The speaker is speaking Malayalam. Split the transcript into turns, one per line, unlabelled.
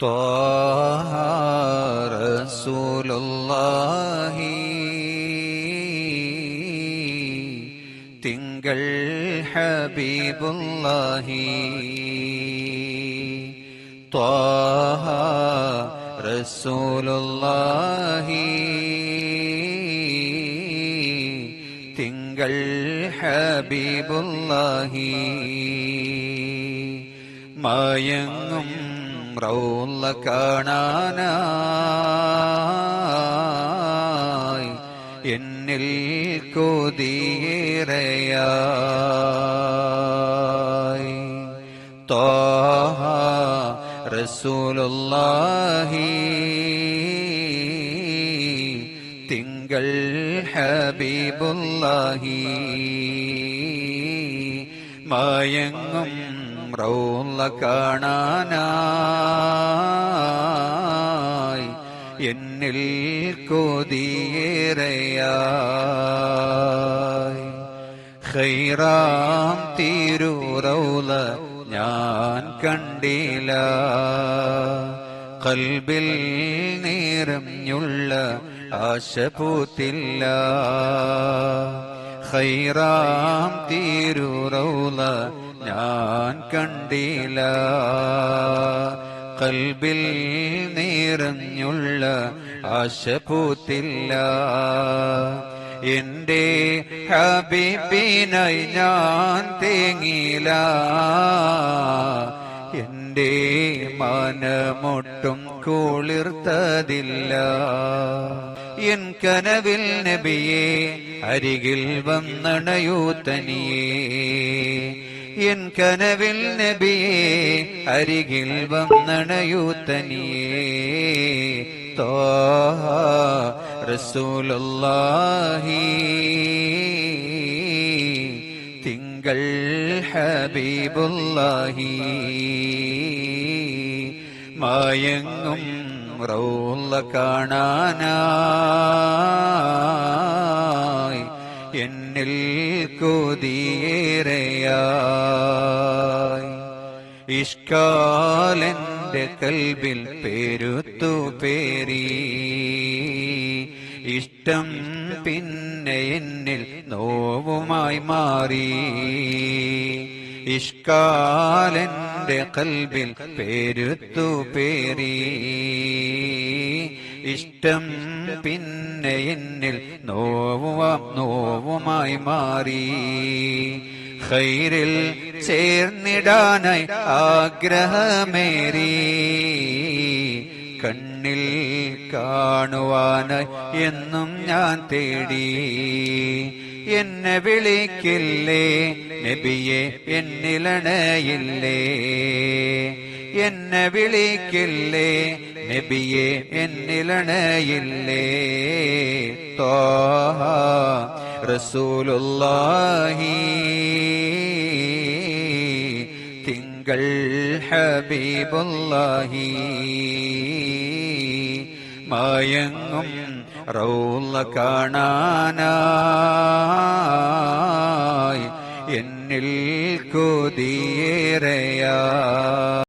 طه رسول الله തിങ്കൾ ഹബീബുല്ലാഹി ത്വാഹ റസൂലുള്ളാഹി തിങ്കൾ ഹബീബുല്ലാഹി മയങ്ങും റൗല കാണാനായി എന്നിൽ കൊതിയേറയായി. തോഹ റസൂലുള്ളാഹി തിങ്കൾ ഹബീബുല്ലാഹി മയങ്ങും റൗല കാണാനായി എന്നിൽ കൊതിയേറയായി. ഖൈറാം തിരുറൗല ഞാൻ കണ്ടില്ല. കൽബിൽ നിറഞ്ഞുള്ള ആശ പൂത്തില്ല. ഖൈറാം തിരുറൗല ഞാൻ കണ്ടില്ല. കൽബിൽ നിറഞ്ഞുള്ള ആശ പൂത്തില്ല എന്റെ ഹബീബിനായി ഞാൻ തേങ്ങില എന്റെ മനമൊട്ടും കുളിർത്തതില്ല. എൻ കനവിൽ നബിയെ അരികിൽ വന്നണയൂ തനിയേ. എൻ കനവിൽ നബിയെ അരികിൽ വന്നണയൂ തനിയേ റസൂലുള്ളാഹി. തിങ്കൾ ഹബീബുല്ലാഹി മായങ്ങും റൗല കാണാനായി എന്നിൽ കൊതിയേറയായി ഇഷ്കാലെന്റെ കൽബിൽ പേരുത്തു പേരി ഇഷ്ടം പിന്നെ എന്നിൽ നോവുമായി മാറി. ഇഷ്കാലെന്റെ കൽബിൽ പേരുത്തു പേരി ഇഷ്ടം പിന്നെ എന്നിൽ നോവുവാം നോവുമായി മാറി. ഖൈറിൽ ചേർന്നിടാനായി ആഗ്രഹമേറി. കണ്ണിൽ കാണുവാനായി എന്നും ഞാൻ തേടി. എന്നെ വിളിക്കില്ലേ? നബിയെ എന്നിലണയില്ലേ? എന്നെ വിളിക്കില്ലേ? നബിയെ എന്നിലണയില്ലേ? തോഹ റസൂലുള്ളാഹി. തിങ്കൾ ഹബീബുല്ലാഹി. മായങ്ങും റൗല കാണാനായി